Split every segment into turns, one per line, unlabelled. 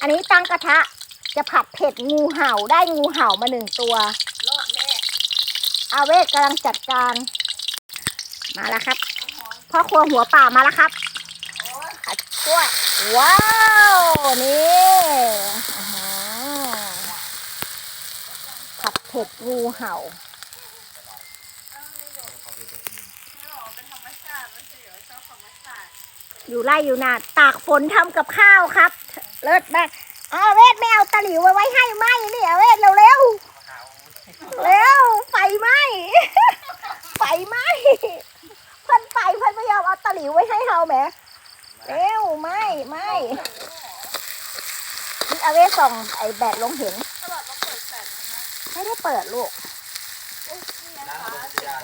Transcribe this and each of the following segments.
อันนี้ตั้งกระทะจะผัดเผ็ดงูเห่าได้งูเห่ามาหนึ่งตัว
รอดแน่
อาเวทกำลังจัดการ มาแล้วครับพ่อครัวหัวป่ามาแล้วครับ
โอ้ย
ผัดกล้วยว้าว นี่ผัดเผ็ดงูเห่า
อกเป็นธรรมชาติไม่ใช่เหรอชอบธรรมชาติ
อยู่ไร่อยู่นาตากฝนทำกับข้าวครับ เลิศมากอาเวทไม่เอาตะหลิวไว้ไว้ให้ไหมนี่อาเวทเร็วเร็วๆเร็วไฟไหมไฟไหมเพิ่นไฟเพิ่นไม่ยอมเอาตะหลิวไว้ให้เราแหมเร็วไม่ไม่นี่อาเวทส่องไอ้แบตลงเห็น
ตลอดต้องเปิดแฟลชนะคะ
ไม่ได้เปิดลูก
อุ๊ยนี่นะคะเสร็จแล้ว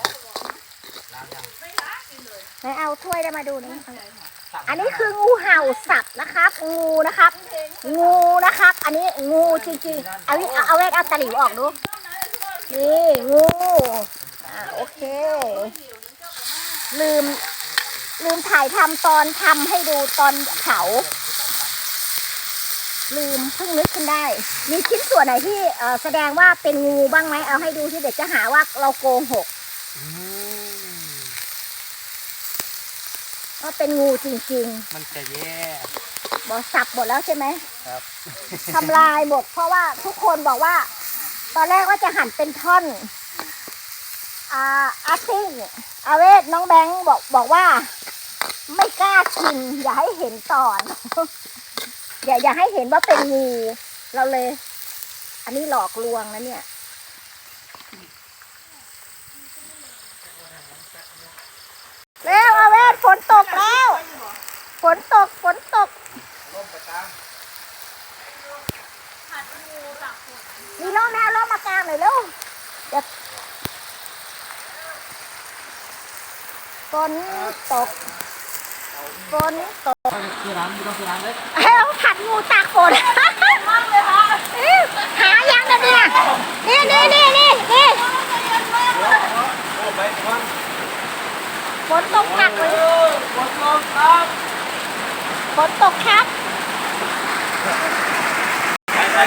ไม่ล้างกินเลย
ไหนเอาถ้วยได้มาดูนี่ อันนี้คืองูเห่าสับนะครับ งูนะครับ งูนะครับ อันนี้งูจริงๆเอาเอาเอาเวทเอาตะหลิวออกดูนี่งูอ่าโอเค ลืม ลืมถ่ายทำตอนทำให้ดูตอนเผาลืมเพิ่งนึกขึ้นได้ มีชิ้นส่วนไหนที่เอ่อแสดงว่าเป็นงูบ้างไหมเอาให้ดูที่เด็กจะหาว่าเราโกหกว่าเป็นงูจริง
มันจะแย่
ๆบอกสับหมดแล้วใช่ไหม
ครับ
ทำลายหมดเพราะว่าทุกคนบอกว่า ตอนแรกว่าจะหั่นเป็นท่อนอ่าอาซิงอาเวทน้องแบงค์บอกบอกว่า ไม่กล้ากิน อย่าให้เห็นก่อน อย่าอย่าให้เห็นว่าเป็นงูเราเลย อันนี้หลอกลวงนะเนี่ย เร็วอาเวทฝนตกแล้ว ฝนตกฝนตก
ผัดงูตากฝ น
มีร่มแม่เอาร่มมากางหน่อยเร็วเดี๋ยวฝนตกฝนตก
ที่ร้านไม่ต้องที่ร้านเลย
เฮ้ยผัดงูตากฝนเอ้ยหายังนะเนี่ยนี่นี่นี่นี่นี่
โอ้ไปก่อน
ฝนตกหนักเลย
กดลงครับ
ฝนตกครับ
ไปไป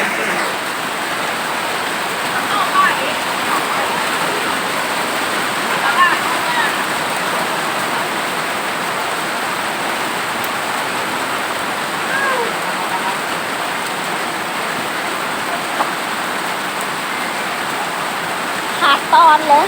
เอาไปเอาไป
ขาดตอนเลย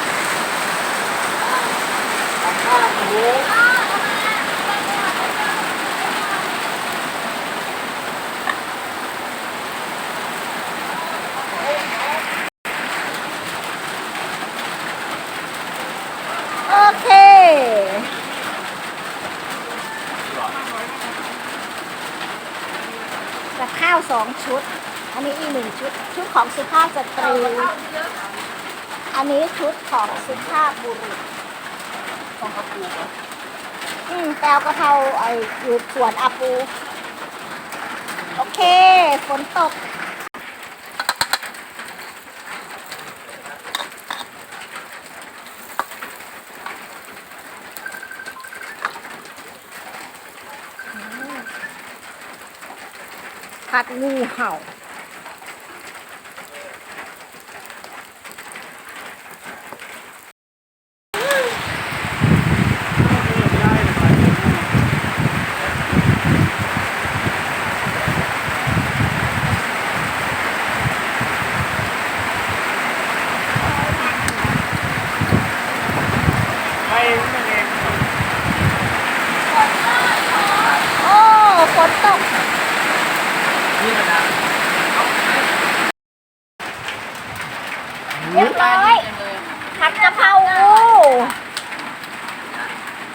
โอเค กับข้าวสองชุด อันนี้อีกหนึ่งชุด ชุดของสุภาพสตรี อันนี้ชุดของสุภาพบุรุษ
ต้องกระปู
อืมแปลกระเพราไอ้อยู่สวนอาปู โอเค ฝนตก ผัดงูเห่า
ไปนั่นเอง
โอ้ฝ นตก
นี่กระดาษ
เรียบร้อยผัดกะเพรางู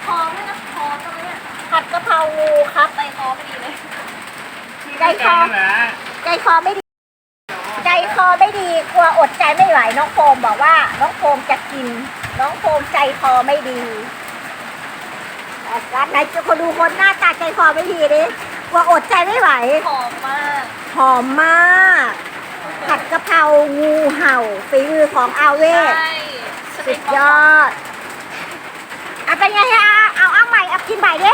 คอไม่นะคอตรงเนี้ย
ผัดกะเพรางูครับ
ใส่คอพอดีเลย
ใจคอ
นะ
ใจคอไม่ดี ใจคอไม่ดีกลัวอดใจไม่ไหวน้องโฟมบอกว่า น้องโฟมจะกิน น้องโฟมใจคอไม่ดีร้านไหนจะคนดูคนหน้าตาใจคอไม่ดีดิ ว่าอดใจไม่ไหว
หอมมาก
หอมมาก ผัดกะเพรางูเห่าฝีมือของอาเว
ศ
สุดยอดอาะเป็นไงฮะเอาเอาใหม่เอากินใหม่ดิ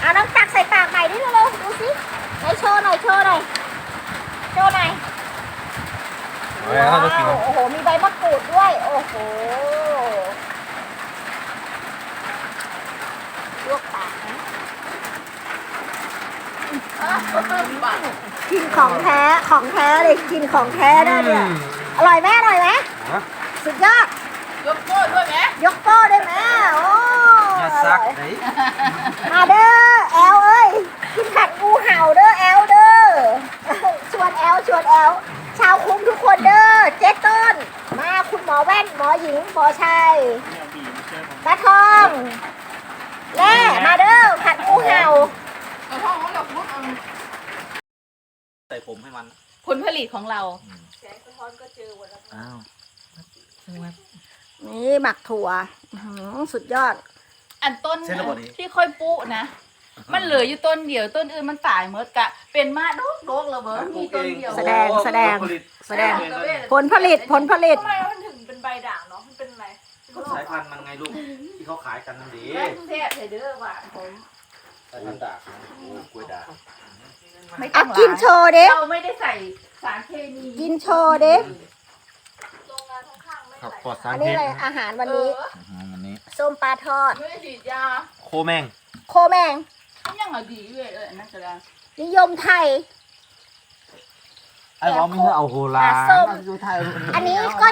เอาน้งตักใส่ปากใหม่ดิเร็วดูสิไหนโชว์หน่อยโชว์หน่อยโชว์หน่อย
เอาแล้ว้านว
โอ้โห มีใบมะกรูดด้วย โอ้โหลวกปาก กินของแท้ของแท้เลยกินของแท้ได้เนี่ย อร่อยไหมอร่อยไหม
ฮะ
สุดยอด
ยกโป้ด้วยไหม
ยกโป้ได้ไหมโอ้
อย่า
อ
ซั
ร่
ก
อย
ไหน
มาเด้อแอลเอ้ยกินผัดงูเห่าเด้อแอลเด้อชวนแอลชวนแอลชาวคุ้มทุกคนเด้อเจ๊ต้น มาคุณหมอแว่นหมอหญิงหมอชัย
เนี่ยบีมเชื่อผม
ปลาทองแล่มาเด้อผัดงูเห่า
กระเพาะของเราพุทธ
ใส่ ผมให้มัน
ผลผลิตของเรา
อ้าว
นี่หมักถั่วอื้อหือสุดยอด
อันต้น
เส้นระบบนี้
ที่ค่อยปุนะ มันเหลืออยู่ต้นเดียวต้นอื่นมันตายหมดกะ เป็นมาโดกโดกระเบิดมีต้นเดียว
แสดง แสดง
ผลิต
แสดงผลผลิตผลผลิต
ทำไมมันถึงเป็นใบด่างเนาะมันเป็นอะไร
ก็สายพันธุ์มันไงลูกที่เขาขายกันนั่นดี
แม่แซ่บเลยเด้อว่ะผม
สายพันธุ์ ด่างนะโอ้กล้วยด่าง
ไม่
อะ
ต้อง
กินโชว์เด้
เราไม่ได้ใส่สารเคมี
กินโชว์เด้
โรงงานข้างๆไม่
ครับ
ใส่
ปลอดสาร
อัน
พิ
นี้
ษ
อะไรอาหารวัน
เอ
นี้
อ
วันนี้
ส้มปลาทอด
ไม่ได้ฉีดยา
โคแมง
โคแมง
มันยังเอาดีอยู่เลยเออนั่นก็ได้
นิยมไทย
ไอ้เราไม่ใช่เอาโฮลา
ปลาส้ม
อยู่ไทย
อันนี้ก็